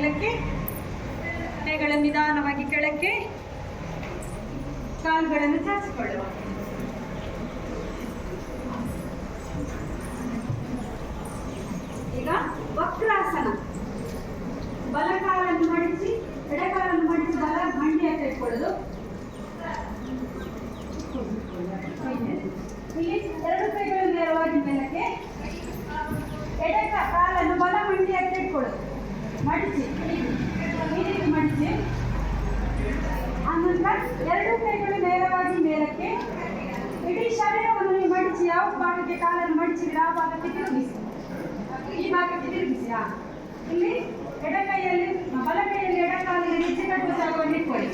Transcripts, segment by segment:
ಮೇಲಕ್ಕೆ, ಕೈಗಳ ನಿಧಾನವಾಗಿ ಕೆಳಕ್ಕೆ, ಕಾಲುಗಳನ್ನು ಚಾಚಿಕೊಳ್ಳುವ. ಈಗ ವಕ್ರಾಸನ. ಬಲಕಾಲನ್ನು ಮಡಿಸಿ ಎಡಕಾಲನ್ನು ಮಡಿಸಿ ಬಲ ಮಂಡಿಯ ಇಟ್ಕೊಳ್ಳೋದು. ಇಲ್ಲಿ ಎರಡು ಕೈಗಳನ್ನು ನೇರವಾಗಿ ಮೇಲಕ್ಕೆ ಎಡಕ ಕಾಲನ್ನು ಬಲ ಮಂಡಿಯ ಹತ್ರ ಮಡಿಸಿ ಈ ಆನಂತರ ಎರಡು ಕೈಗಳು ನೇರವಾಗಿ ಮೇಲಕ್ಕೆ. ಇಡೀ ಶರೀರವನ್ನು ನೀವು ಮಡಿಸಿ ಯಾವ ಭಾಗಕ್ಕೆ ಕಾಲನ್ನು ಮಡಚಿದ್ರೆ, ಆ ಭಾಗಕ್ಕೆ ತಿರುಗಿಸಿ. ಈ ಭಾಗಕ್ಕೆ ತಿರುಗಿಸಿ ಇಲ್ಲಿ ಎಡ ಕೈಯಲ್ಲಿ ಬಲ ಕೈಯಲ್ಲಿ ಎಡ ಕಾಲಿಗೆ ಇಟ್ಕೊಳ್ಳಿ.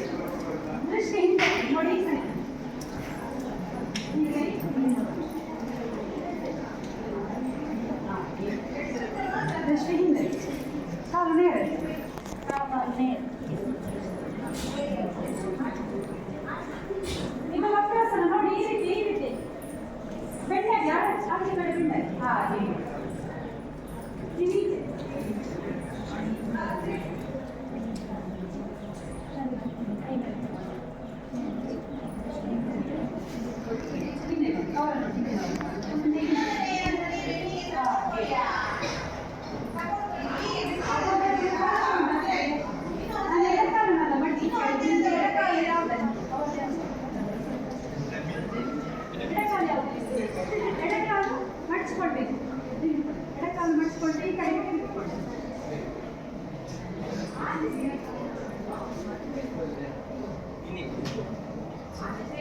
ದೃಷ್ಟಿ ಹಿಂದೆ ನೋಡಿ हा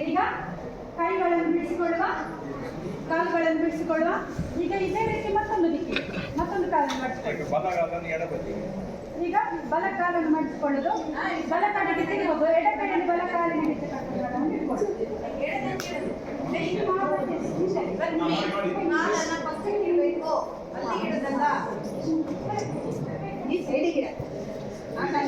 ಈಗ ಕೈಗಳನ್ನು ಬಿಡಿಸಿಕೊಳ್ಳುವ ಕಾಲುಗಳನ್ನು ಬಿಡಿಸಿಕೊಳ್ಳುವ. ಈಗ ಇದೇ ರೀತಿ ಮತ್ತೊಂದು ದಿಕ್ಕಿ. ಮತ್ತೊಂದು ಕಾಲನ್ನು ಮಡಿಸಿಕೊಳ್ಳುವ ಈಗ ಬಲ ಕಾಲನ್ನು ಮಾಡಿಸಿಕೊಳ್ಳೋದು. ಬಲ ಕಾಲಿಗೆ ತಿರುಗೋದು ಎಡ ಕಡೆಯಲ್ಲಿ ಬಲ ಕಾಲಿನ ಈ ಇಟ್ಕೊಳ್ಳೋದು. ಕೈ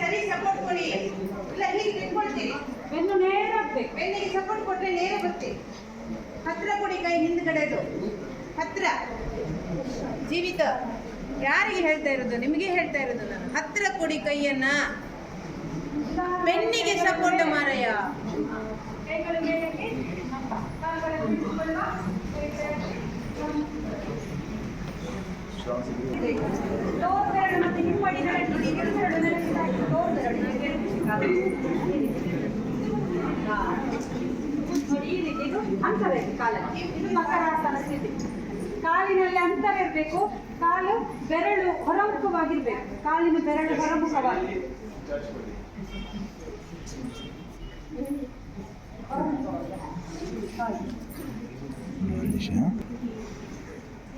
ಸರಿ ಸಪೋರ್ಟ್ ಕೊಡಿ ಇಲ್ಲ ಬೆನ್ನು ನೇರ ಸಪೋರ್ಟ್ ಹತ್ರ ಕೊಡಿ ಕೈ, ಹಿಂದ್ಗಡೆದು. ಹತ್ರ. ಜೀವಿತ. ಯಾರಿಗೆ ಹೇಳ್ತಾ ಇರೋದು? ನಿಮಗೆ ಹೇಳ್ತಾ ಇರೋದು ನಾನು. ಹತ್ರ ಕೊಡಿ ಕೈಯನ್ನ. ಬೆನ್ನಿಗೆ ಸಪೋರ್ಟ್ ಮಾರಯ್ಯ ಕೈಗಳು ಮೇಲಕ್ಕೆ ಕಾಲುಗಳನ್ನು ಬಿಡಿಸಿಕೊಳ್ಳುವ ತೋರು ಬೆರಳು ಮತ್ತೆ ಹಿಮ್ಮಡಿ ಬೆರಳು ನೋಡಿ ಎರಡು ಬೆರಳು ನೆಲಕ್ಕೆ ಹಾಕಿ ತೋರು ಬೆರಳು ಹೀಗೆ ಎಳೆಸಿ ಕಾಲು. ಈ ರೀತಿ. ಹಾ. ನೋಡಿ ಈ ರೀತಿ ಇದು ಸ್ಥಿತಿ ಕಾಲಿನಲ್ಲಿ ಅಂತರ ಇರಬೇಕು, ಕಾಲು ಬೆರಳು ಹೊರಮುಖವಾಗಿರ್ಬೇಕು ಕಾಲಿನ ಬೆರಳು ಹೊರಮುಖವಾಗಿ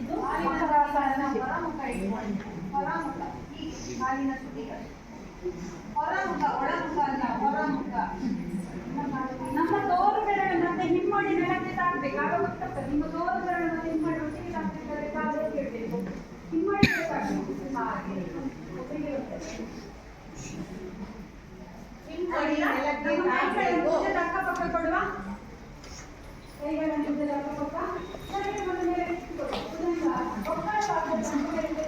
ಇದು ಮಕರಾಸನ ಹೊರಮುಖ ಇಟ್ಕೊಂಡು ಹೊರಮುಖ ಹೀಗೆ ಕಾಲಿನ ತುದಿಗಳು ಹೊರಮುಖ ಒಳಮುಖ ಅಲ್ಲ ಹೊರಮುಖ ನಮ್ಮ ತೋರು ಬೆರಳು ಮತ್ತೆ ಹಿಮ್ಮಡಿ ನೆಲಕ್ಕೆ ತಾಕ್ಬೇಕು ಆಗ ಗೊತ್ತಾಗ್ತದೆ ನಿಮ್ಮ ತೋರು ಬೆರಳು ಮತ್ತೆ ಹಿಮ್ಮಡಿ ಒಟ್ಟಿಗೆ ತಾಕ್ಬೇಕಾದ್ರೆ ಕಾಲು ಹೇಗೆ ಇಡ್ಬೇಕು ಹಿಮ್ಮಡಿ ತಾಕ್ಬೇಕು ಹಾಗೆ ಒಟ್ಟಿಗೆ ಇರ್ತದೆ. ಕೈಗಳನ್ನು ಅಕ್ಕಪಕ್ಕ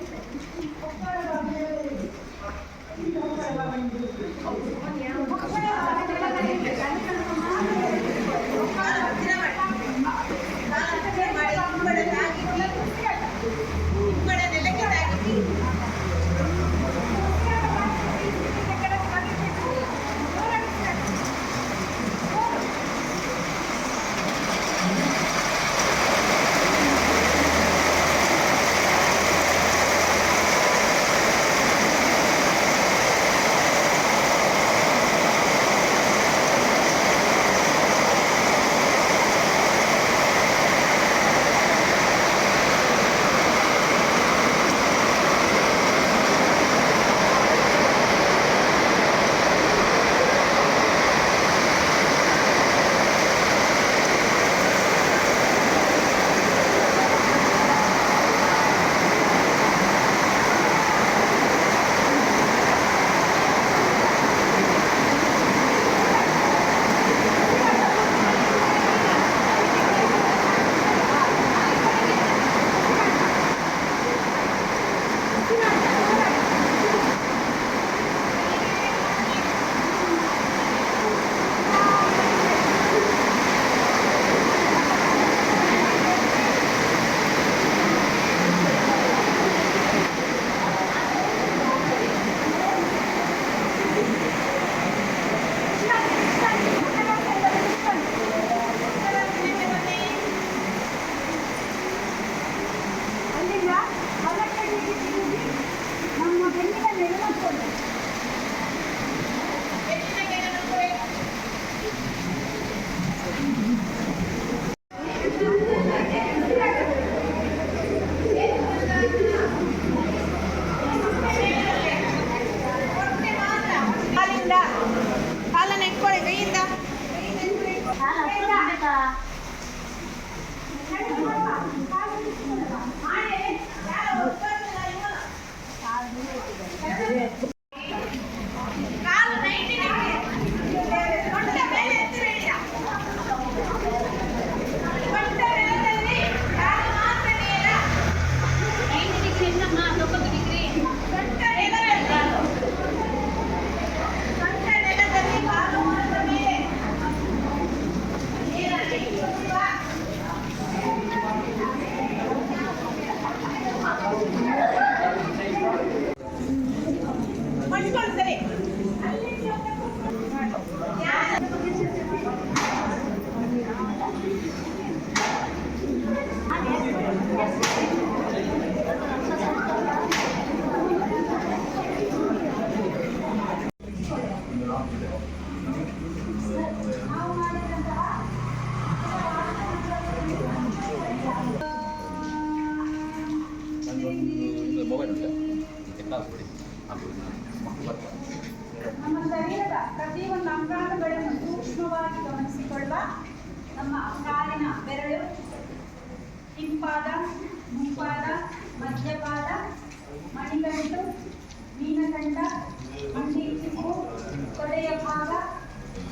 ಭಾಗ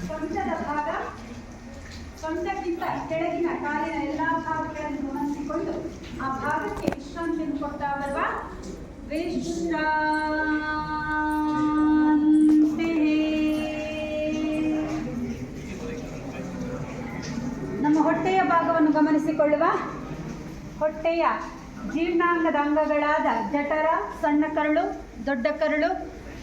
ಸೊಂಟದ ಭಾಗ ಸೊಂಟಕ್ಕಿಂತ ಕೆಳಗಿನ ಕಾಲಿನ ಎಲ್ಲಾ ಭಾಗಗಳನ್ನು ಗಮನಿಸಿಕೊಂಡು ಆ ಭಾಗಕ್ಕೆ ವಿಶ್ರಾಂತಿಯನ್ನು ಕೊಡ್ತಾ ಬರುವ ವಿಶ್ರಾಂತಿ. ನಮ್ಮ ಹೊಟ್ಟೆಯ ಭಾಗವನ್ನು ಗಮನಿಸಿಕೊಳ್ಳುವ ಹೊಟ್ಟೆಯ ಜೀರ್ಣಾಂಗದ ಅಂಗಗಳಾದ ಜಠರ, ಸಣ್ಣ ಕರಳು, ದೊಡ್ಡ ಕರಳು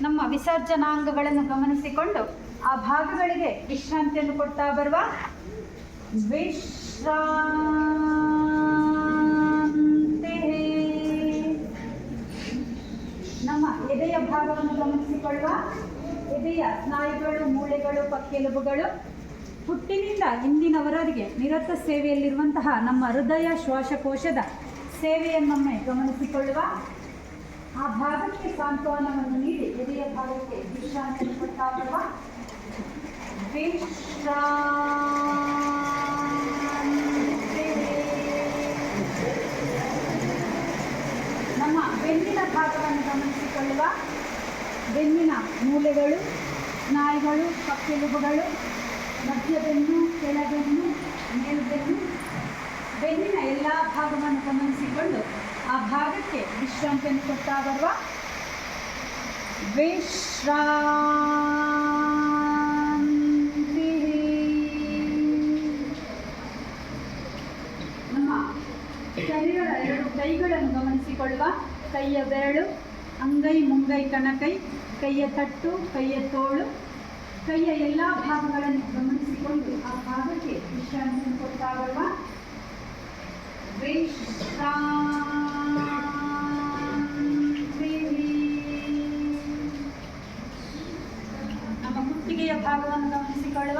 ನಮ್ಮ ವಿಸರ್ಜನಾಂಗಗಳನ್ನು ಗಮನಿಸಿಕೊಂಡು ಆ ಭಾಗಗಳಿಗೆ ವಿಶ್ರಾಂತಿಯನ್ನು ಕೊಡ್ತಾ ಬರುವ ವಿಶ್ರಾಂತಿ. ನಮ್ಮ ಎದೆಯ ಭಾಗವನ್ನು ಗಮನಿಸಿಕೊಳ್ಳುವ ಎದೆಯ ಸ್ನಾಯುಗಳು, ಮೂಳೆಗಳು, ಪಕ್ಕೆಲುಬುಗಳು. ಹುಟ್ಟಿನಿಂದ ಹಿಂದಿನವರರಿಗೆ ನಿರತ ಸೇವೆಯಲ್ಲಿರುವಂತಹ ನಮ್ಮ ಹೃದಯ ಶ್ವಾಸಕೋಶದ ಸೇವೆಯನ್ನೊಮ್ಮೆ ಗಮನಿಸಿಕೊಳ್ಳುವ ಆ ಭಾಗಕ್ಕೆ ಸಾಂತ್ವನವನ್ನು ನೀಡಿ ಎದೆಯ ಭಾಗಕ್ಕೆ ವಿಶ್ರಾಂತಿ ಕೊಟ್ಟಾಗವ ನಮ್ಮ ಬೆನ್ನಿನ ಭಾಗವನ್ನು ಗಮನಿಸಿಕೊಳ್ಳುವ ಬೆನ್ನಿನ ಮೂಲೆಗಳು ಸ್ನಾಯುಗಳು ಕಪ್ಪೆಲುಬುಗಳು, ಮಧ್ಯಬೆನ್ನು ಕೆಳಗೆನ್ನು ಮೇಲ್ಬೆನ್ನು, ಬೆನ್ನಿನ ಎಲ್ಲ ಭಾಗವನ್ನು ಗಮನಿಸಿಕೊಂಡು ಆ ಭಾಗಕ್ಕೆ ವಿಶ್ರಾಂತಿಯನ್ನು ಕೊಡ್ತಾ ಬರುವ ವಿಶ್ರಾಂತಿ. ನಮ್ಮ ಶರೀರದ ಎರಡು ಕೈಗಳನ್ನು ಗಮನಿಸಿಕೊಳ್ಳುವ. ಕೈಯ ಬೆರಳು, ಅಂಗೈ, ಮುಂಗೈ, ಕಣಕೈ, ಕೈಯ ತಟ್ಟು, ಕೈಯ ತೋಳು. ಕೈಯ ಎಲ್ಲ ಭಾಗಗಳನ್ನು ಗಮನಿಸಿಕೊಂಡು ಆ ಭಾಗಕ್ಕೆ ವಿಶ್ರಾಂತಿಯನ್ನು ಕೊಡ್ತಾ ಬರುವ ನಮ್ಮ ಕುತ್ತಿಗೆಯ ಭಾಗವನ್ನು ಗಮನಿಸಿಕೊಳ್ಳುವ,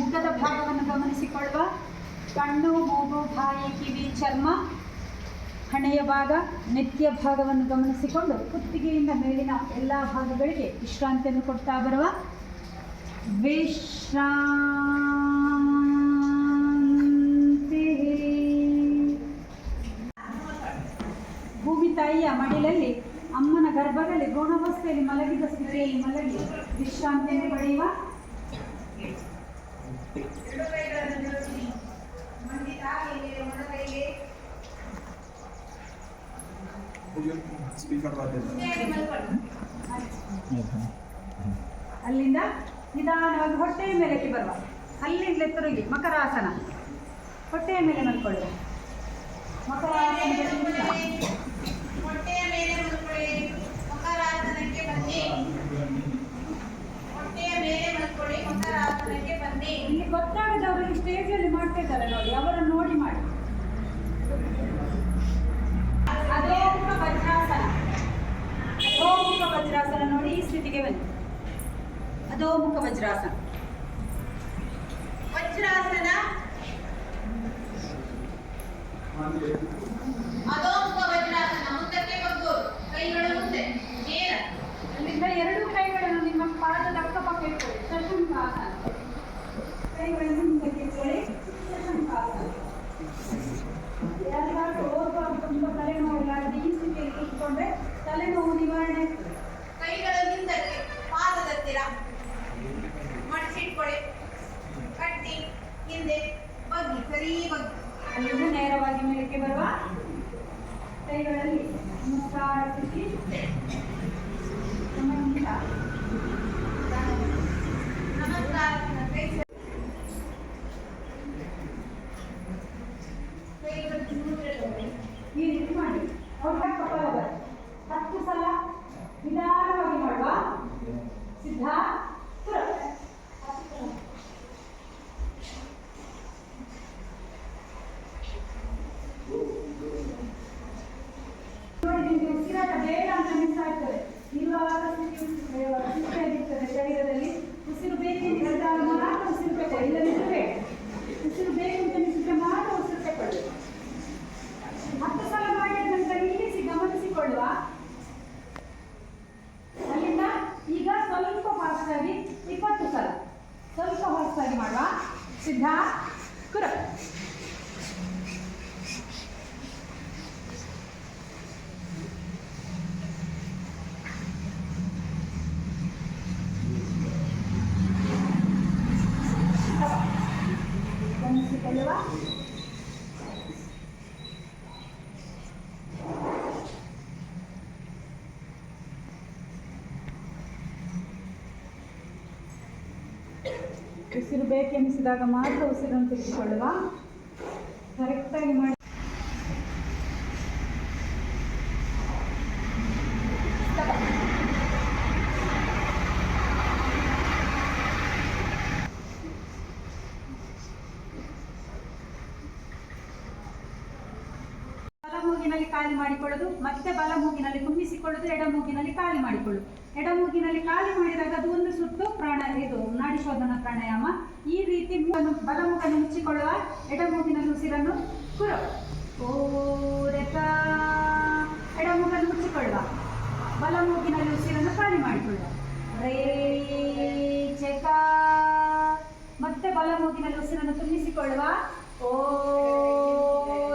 ಮುಖದ ಭಾಗವನ್ನು ಗಮನಿಸಿಕೊಳ್ಳುವ, ಕಣ್ಣು, ಮೂಗು, ಬಾಯಿ, ಕಿವಿ, ಚರ್ಮ, ಹಣೆಯ ಭಾಗ ನೆತ್ತಿಯ ಭಾಗವನ್ನು ಗಮನಿಸಿಕೊಂಡು ಕುತ್ತಿಗೆಯಿಂದ ಮೇಲಿನ ಎಲ್ಲ ಭಾಗಗಳಿಗೆ ವಿಶ್ರಾಂತಿಯನ್ನು ಕೊಡ್ತಾ ಬರುವ ವಿಶ್ರಾಂತಿ. ತಾಯಿಯ ಮಡಿಲಲ್ಲಿ, ಅಮ್ಮನ ಗರ್ಭದಲ್ಲಿ, ಭ್ರೂಣಾವಸ್ಥೆಯಲ್ಲಿ ಮಲಗಿದ ಸ್ಥಿತಿಯಲ್ಲಿ ಮಲಗಿ ವಿಶ್ರಾಂತಿಯನ್ನು ಪಡೆಯುವ ಅಲ್ಲಿಂದ ನಿಧಾನವಾಗಿ ಹೊಟ್ಟೆಯ ಮೇಲಕ್ಕೆ ಬರುವ. ಅಲ್ಲಿಂದ ತಿರುಗಿ ಮಕರಾಸನ. ಹೊಟ್ಟೆಯ ಮೇಲೆ ಮಲ್ಕೊಳ್ಳುವ. ಮಕರಾಸನ. ಹೊಟ್ಟೆಯ ಮೇಲೆ ಮಲ್ಕೊಳ್ಳಿ. ಮಕರಾಸನಕ್ಕೆ ಬನ್ನಿ. ಹೊಟ್ಟೆಯ ಮೇಲೆ ಮಲ್ಕೊಳ್ಳಿ. ಮಕರಾಸನಕ್ಕೆ ಬನ್ನಿ. ಇಲ್ಲಿ ಸ್ಟೇಜ್ ಅಲ್ಲಿ ಮಾಡ್ತಾ ಇದ್ದಾರೆ ನೋಡಿ. ಅವರನ್ನು ನೋಡಿ ಮಾಡಿ. ಅಧೋಮುಖ ವಜ್ರಾಸನ ಅಧೋಮುಖ ವಜ್ರಾಸನ ನೋಡಿ ಈ ಸ್ಥಿತಿಗೆ ಬನ್ನಿ. ಅಧೋಮುಖ ವಜ್ರಾಸನ ವಜ್ರಾಸನ ಅಧೋಮುಖ ವಜ್ರಾಸನ ಮುಂದಕ್ಕೆ ಬಗ್ಗೋರು ಕೈಗಳು ಮುಂದೆ ನೇರ ಅಲ್ಲಿಂದ ಎರಡು ಕೈಗಳನ್ನು ನಿಮ್ಮ ಪಾದದ ಅಕ್ಕಪಕ್ಕ ಇಟ್ಕೊಳ್ಳಿ ಶಶಂಕಾಸನ ಕೈಗಳನ್ನು ಮುಂದಕ್ಕೆ ಇಟ್ಕೊಳ್ಳಿ ಶಶಂಕಾಸನ ಯಾರಿಗಾದ್ರೂ ಓದುವಾಗ ತುಂಬ ತಲೆನೋವು ಇಲ್ಲಾದ್ರೆ ಈ ಸ್ಥಿತಿಯಲ್ಲಿ ಕೂತ್ಕೊಂಡ್ರೆ ತಲೆನೋವು ನಿವಾರಣೆ ಆಗ್ತದೆ ಕೈಗಳು ಹಿಂದಕ್ಕೆ ಪಾದದ ಹತ್ತಿರ ಮಡಿಸಿಟ್ಕೊಳ್ಳಿ ಕಟ್ಟಿ ಹಿಂದೆ ಬಗ್ಗಿ ಸರಿ ಬಗ್ಗಿ ಅಲ್ಲಿಂದ ನೇರವಾಗಿ ಮೇಲಕ್ಕೆ ಬರುವ ಕೈಗಳಲ್ಲಿ ನಮಸ್ಕಾರ ಸ್ಥಿತಿ ನಮಸ್ಕಾರ ನಮಸ್ಕಾರ ಕೈ ಕೈಗಳು ಚೂರು ಈ ರೀತಿ ಮಾಡಿ ಹೊಟ್ಟ ಕಪಾಲಭಾತಿ ಹತ್ತು ಸಲ ನಿಧಾನವಾಗಿ ಮಾಡುವ ಸಿದ್ಧ ಪುರ ನೋಡಿ ನಿಮಗೆ ಉಸಿರಾಟ ಬೇಡ ಅಂತ ಅನಿಸ್ತಾ ಇರ್ತದೆ ನಿಲ್ವಾದ ಸ್ಥಿತಿ ಸುಸ್ತಾಗಿರ್ತದೆ ಶರೀರದಲ್ಲಿ ಉಸಿರು ಬೇಕೆಂದು ಹೇಳಿದಾಗ ಮಾತ್ರ ಉಸಿರು ತಗೊಳ್ಳಿ ಇಲ್ಲದಿದ್ದರೆ ಬೇಡ ಉಸಿರು ಬೇಕು ಅಂತ ಅನಿಸಿದ್ರೆ ಮಾತ್ರ ಉಸಿರು ತಗೊಳ್ಳಿ ಹತ್ತು ಸಲ ಮಾಡಿದ ನಂತರ ನಿಲ್ಲಿಸಿ ಗಮನಿಸಿಕೊಳ್ಳುವ ಅಲ್ಲಿಂದ ಈಗ ಸ್ವಲ್ಪ ಫಾಸ್ಟ್ ಆಗಿ ಸಿದ್ಧ ಕುರ ಗಮನಿಸಿಕೊಳ್ಳುವ ಉಸಿರು ಬೇಕೆನಿಸಿದಾಗ ಮಾತ್ರ ಉಸಿರನ್ನು ತೆಗೆದುಕೊಳ್ಳುವ ಕರೆಕ್ಟಾಗಿ ಮಾಡಿ ಬಲ ಮೂಗಿನಲ್ಲಿ ಖಾಲಿ ಮಾಡಿಕೊಳ್ಳೋದು, ಮತ್ತೆ ಬಲ ಮೂಗಿನಲ್ಲಿ ಕುಮ್ಮಿಸಿಕೊಳ್ಳೋದು ಎಡ ಮೂಗಿನಲ್ಲಿ ಖಾಲಿ ಮಾಡಿಕೊಳ್ಳೋದು. ಎಡ ಮೂಗಿನಲ್ಲಿ ಖಾಲಿ ಮಾಡಿದಾಗ ಅದು ಒಂದು ಸುತ್ತು ಪ್ರಾಣ, ಇದು ನಾಡಿ ಶೋಧನ ಪ್ರಾಣಾಯಾಮ. ಈ ರೀತಿ ಬಲ ಮೂಗನ್ನು ಮುಚ್ಚಿಕೊಳ್ಳುವ ಎಡ ಮೂಗಿನಲ್ಲಿ ಉಸಿರನ್ನು ಕುರ. ಎಡ ಮೂಗನ್ನು ಮುಚ್ಚಿಕೊಳ್ಳುವ. ಬಲ ಮೂಗಿನಲ್ಲಿ ಉಸಿರನ್ನು ಖಾಲಿ ಮಾಡಿಕೊಳ್ಳುವ. ಮತ್ತೆ ಬಲ ಮೂಗಿನಲ್ಲಿ ಉಸಿರನ್ನು ತುಂಬಿಸಿಕೊಳ್ಳುವ. ಓ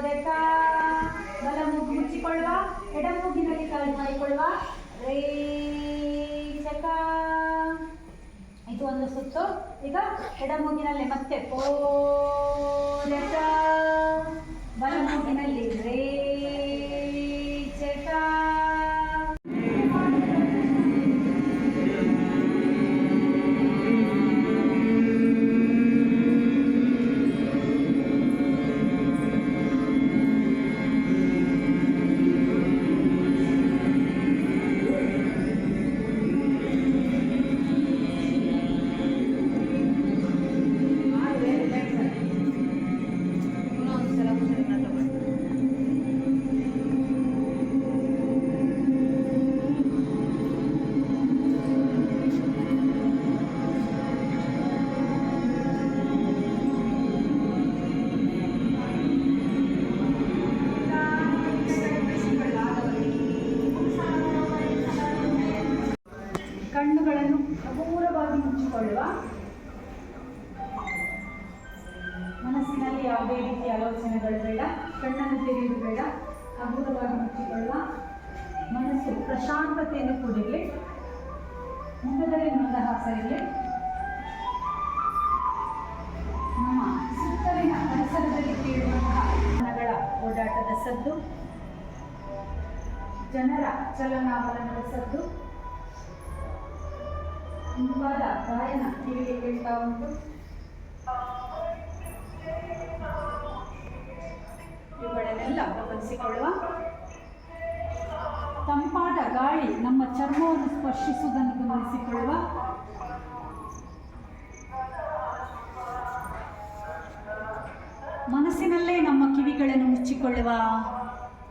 ರೆಕ ಬಲ ಮೂಗು ಮುಚ್ಚಿಕೊಳ್ಳುವ ಎಡ ಮೂಗಿನಲ್ಲಿ ಖಾಲಿ ಮಾಡಿಕೊಳ್ಳುವ ರೇ ಚಕ ಇದು ಒಂದು ಸುತ್ತು. ಈಗ ಎಡ ಮೂಗಿನಲ್ಲಿ ಮತ್ತೆ ರೆಕ ಬಲ ಮೂಗಿನಲ್ಲಿ ಜನರ ಚಲನಾವಲನದ ಸದ್ದು ಮುಂಬಾದ ಗಾಯನ ಕಿವಿಗೆ ಕೇಳ್ತಾ ಉಂಟು. ಇವುಗಳನ್ನೆಲ್ಲ ಗಮನಿಸಿಕೊಳ್ಳುವ ತಂಪಾದ ಗಾಳಿ ನಮ್ಮ ಚರ್ಮವನ್ನು ಸ್ಪರ್ಶಿಸುವುದನ್ನು ಗಮನಿಸಿಕೊಳ್ಳುವ. ಮನಸ್ಸಿನಲ್ಲೇ ನಮ್ಮ ಕಿವಿಗಳನ್ನು ಮುಚ್ಚಿಕೊಳ್ಳುವ.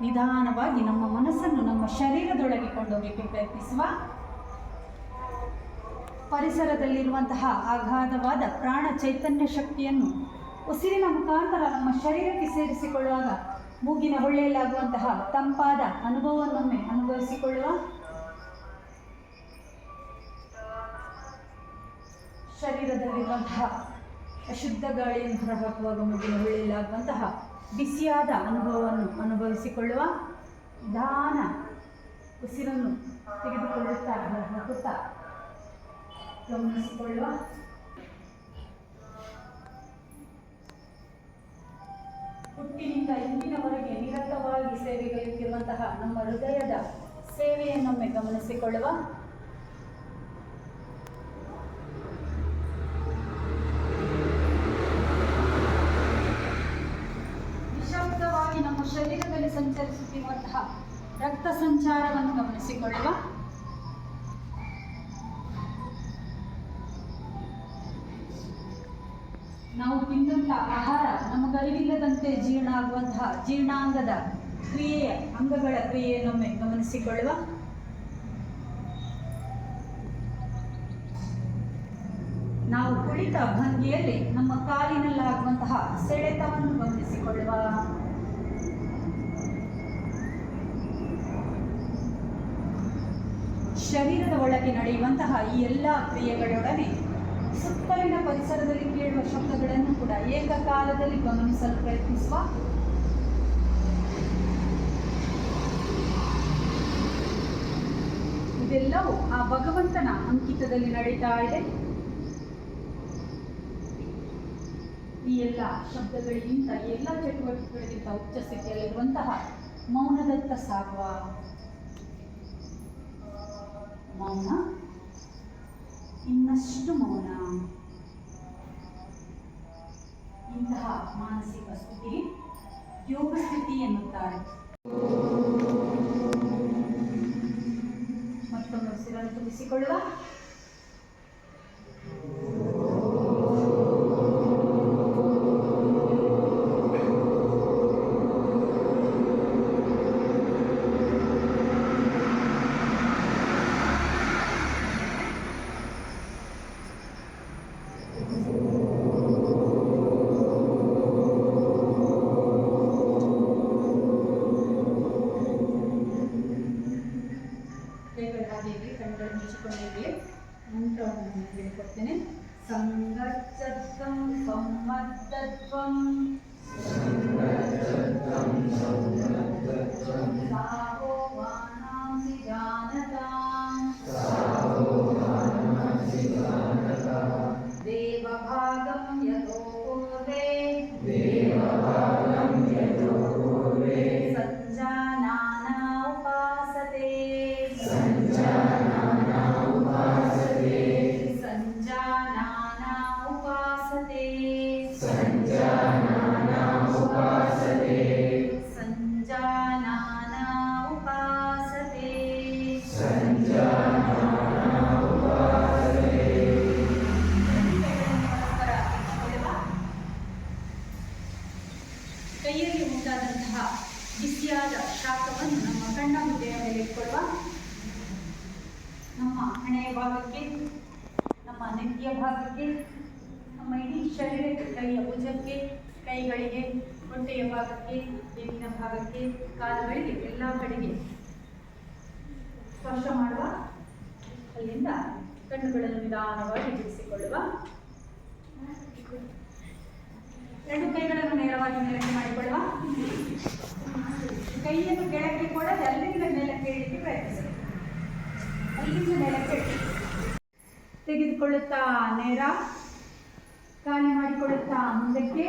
ನಿಧಾನವಾಗಿ ನಮ್ಮ ಮನಸ್ಸನ್ನು ನಮ್ಮ ಶರೀರದೊಳಗೆ ಕೊಂಡೋಗಲಿಕ್ಕೆ ಪ್ರಯತ್ನಿಸುವ ಪರಿಸರದಲ್ಲಿರುವಂತಹ ಅಗಾಧವಾದ ಪ್ರಾಣ ಚೈತನ್ಯ ಶಕ್ತಿಯನ್ನು ಉಸಿರಿನ ಮುಖಾಂತರ ನಮ್ಮ ಶರೀರಕ್ಕೆ ಸೇರಿಸಿಕೊಳ್ಳುವಾಗ ಮೂಗಿನ ಹೊಳ್ಳೆಯಲ್ಲಾಗುವಂತಹ ತಂಪಾದ ಅನುಭವವನ್ನೊಮ್ಮೆ ಅನುಭವಿಸಿಕೊಳ್ಳುವ ಶರೀರದಲ್ಲಿರುವಂತಹ ಅಶುದ್ಧ ಗಾಳಿಯನ್ನು ಹೊರಹಾಕುವಾಗ ಮೂಗಿನ ಹೊಳ್ಳೆಯಲ್ಲಾಗುವಂತಹ ಬಿಸಿಯಾದ ಅನುಭವವನ್ನು ಅನುಭವಿಸಿಕೊಳ್ಳುವ ನಿಧಾನ ಉಸಿರನ್ನು ತೆಗೆದುಕೊಳ್ಳುತ್ತಾ ಹಾಕುತ್ತಾ ಗಮನಿಸಿಕೊಳ್ಳುವ. ಹುಟ್ಟಿನಿಂದ ಇಂದಿನವರೆಗೆ ನಿರತವಾಗಿ ಸೇವೆಗೈಯುತ್ತಿರುವಂತಹ ನಮ್ಮ ಹೃದಯದ ಸೇವೆಯನ್ನೊಮ್ಮೆ ಗಮನಿಸಿಕೊಳ್ಳುವ. ಸಂಚರಿಸುತ್ತಿರುವಂತಹ ರಕ್ತ ಸಂಚಾರವನ್ನು ಗಮನಿಸಿಕೊಳ್ಳುವ ನಾವು ತಿಂದಂತಹ ಆಹಾರ ನಮಗರಿವಿಲ್ಲದಂತೆ ಜೀರ್ಣ ಆಗುವಂತಹ ಜೀರ್ಣಾಂಗದ ಕ್ರಿಯೆಯ ಅಂಗಗಳ ಕ್ರಿಯೆಯನ್ನೊಮ್ಮೆ ಗಮನಿಸಿಕೊಳ್ಳುವ ನಾವು ಕುಳಿತ ಭಂಗಿಯಲ್ಲಿ ನಮ್ಮ ಕಾಲಿನಲ್ಲಾಗುವಂತಹ ಸೆಳೆತವನ್ನು ಗಮನಿಸಿಕೊಳ್ಳುವ ಶರೀರದ ಒಳಗೆ ನಡೆಯುವಂತಹ ಈ ಎಲ್ಲ ಕ್ರಿಯೆಗಳೊಡನೆ ಸುತ್ತಲಿನ ಪರಿಸರದಲ್ಲಿ ಕೇಳುವ ಶಬ್ದಗಳನ್ನು ಕೂಡ ಏಕಕಾಲದಲ್ಲಿ ಗಮನಿಸಲು ಪ್ರಯತ್ನಿಸುವ ಇದೆಲ್ಲವೂ ಆ ಭಗವಂತನ ಅಂಕಿತದಲ್ಲಿ ನಡೀತಾ ಇದೆ. ಈ ಎಲ್ಲ ಶಬ್ದಗಳಿಗಿಂತ ಎಲ್ಲ ಚಟುವಟಿಕೆಗಳಿಗಿಂತ ಉಚ್ಚ ಸ್ಥಿತಿಯಲ್ಲಿರುವಂತಹ ಮೌನದತ್ತ ಸಾಗುವ ಮೌನ ಇನ್ನಷ್ಟು ಮೌನ. ಇಂತಹ ಮಾನಸಿಕ ಸ್ಥಿತಿ ಯೋಗ ಸ್ಥಿತಿ ಎನ್ನುತ್ತಾರೆ. ಮತ್ತೊಂದು ಉಸಿರನ್ನು ತುಂಬಿಸಿಕೊಳ್ಳುವ. ಕೈಯಲ್ಲಿ ಉಂಟಾದಂತಹ ಬಿಸಿಯಾದ ಶಾಖವನ್ನು ನಮ್ಮ ಕಣ್ಣ ಮುದ್ದೆಯ ಮೇಲೆ ಇಟ್ಕೊಳ್ಳುವ ನಮ್ಮ ಹಣೆಯ ಭಾಗಕ್ಕೆ, ನಮ್ಮ ನೆತ್ತಿಯ ಭಾಗಕ್ಕೆ, ನಮ್ಮ ಇಡೀ ಶರೀರಕ್ಕೆ ಕೈಯ ಭುಜಕ್ಕೆ, ಕೈಗಳಿಗೆ, ಹೊಟ್ಟೆಯ ಭಾಗಕ್ಕೆ ಬೆನ್ನಿನ ಭಾಗಕ್ಕೆ, ಕಾಲುಗಳಿಗೆ, ಎಲ್ಲ ಕಡೆಗೆ ಸ್ಪರ್ಶ ಮಾಡುವ, ಅಲ್ಲಿಂದ ಕಣ್ಣುಗಳನ್ನು ನಿಧಾನವಾಗಿ ಬಿಡಿಸಿಕೊಳ್ಳುವ. ಎರಡು ಕೈಗಳನ್ನು ನೇರವಾಗಿ ಮೇಲಕ್ಕೆ ಮಾಡಿಕೊಳ್ಳುವ ಕೈಯನ್ನು ಕೆಳಕ್ಕೆ ಕೂಡ ಅಲ್ಲಿಂದ ಮೇಲಕ್ಕೆ ಇಡಲಿಕ್ಕೆ ಪ್ರಯತ್ನಿಸಿ. ಮೇಲಕ್ಕೆ. ತೆಗೆದುಕೊಳ್ಳುತ್ತಾ ನೇರ ಖಾಲಿ ಮಾಡಿಕೊಳ್ಳುತ್ತಾ ಮುಂದಕ್ಕೆ.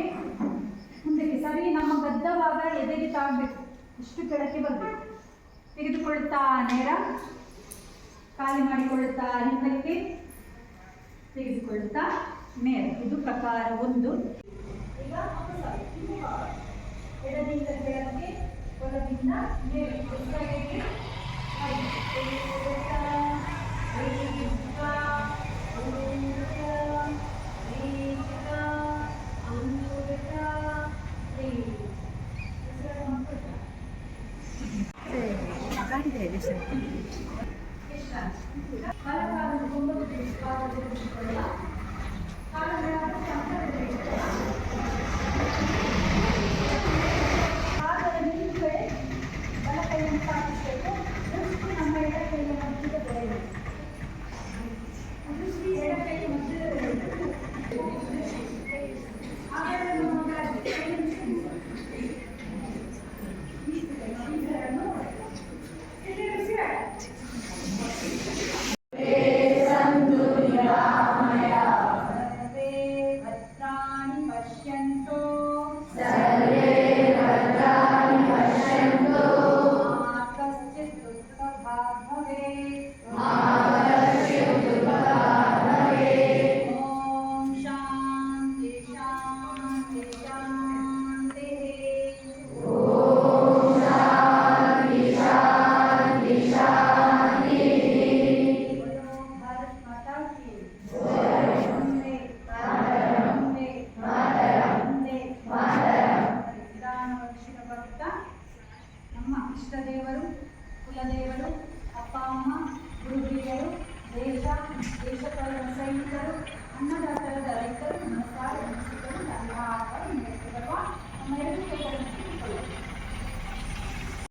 ಮುಂದಕ್ಕೆ ಸರಿ, ನಮ್ಮ ಬದ್ಧವಾಗ ಎದೆಗೆ ತಾಗಬೇಕು ಇಷ್ಟು ಕೆಳಕ್ಕೆ ಬರಬೇಕು ತೆಗೆದುಕೊಳ್ಳುತ್ತಾ ನೇರ ಖಾಲಿ ಮಾಡಿಕೊಳ್ಳುತ್ತಾ ಹಿಂದಕ್ಕೆ. ತೆಗೆದುಕೊಳ್ಳುತ್ತಾ ನೇರ. ಇದು ಪ್ರಕಾರ ಒಂದು. ಈಗ ಹೊಸದು. ಎಡದಿಂದ ಕೆಳಕ್ಕೆ ಒಳಗಿಂದ ಮೇಲೆ ಹೊಸದಾಗಿ ಹಾಗೆ. ತೆಗೆದುಕೊಳ್ಳುತ್ತಾ, ತೆಗೆದುಕೊಳ್ಳುತ್ತಾ, ತೆಗೆದುಕೊಳ್ಳುತ್ತಾ, ತೆಗೆದುಕೊಳ್ಳುತ್ತಾ, ತೆಗೆದುಕೊಳ್ಳುತ್ತಾ, ತೆಗೆದುಕೊಳ್ಳುತ್ತಾ. ಉಸಿರನ್ನು ಮಾಡ್ಕೊಳ್ತಾ. ಬಲಗಾಲನ್ನು ಕೊಂಬನ್ನು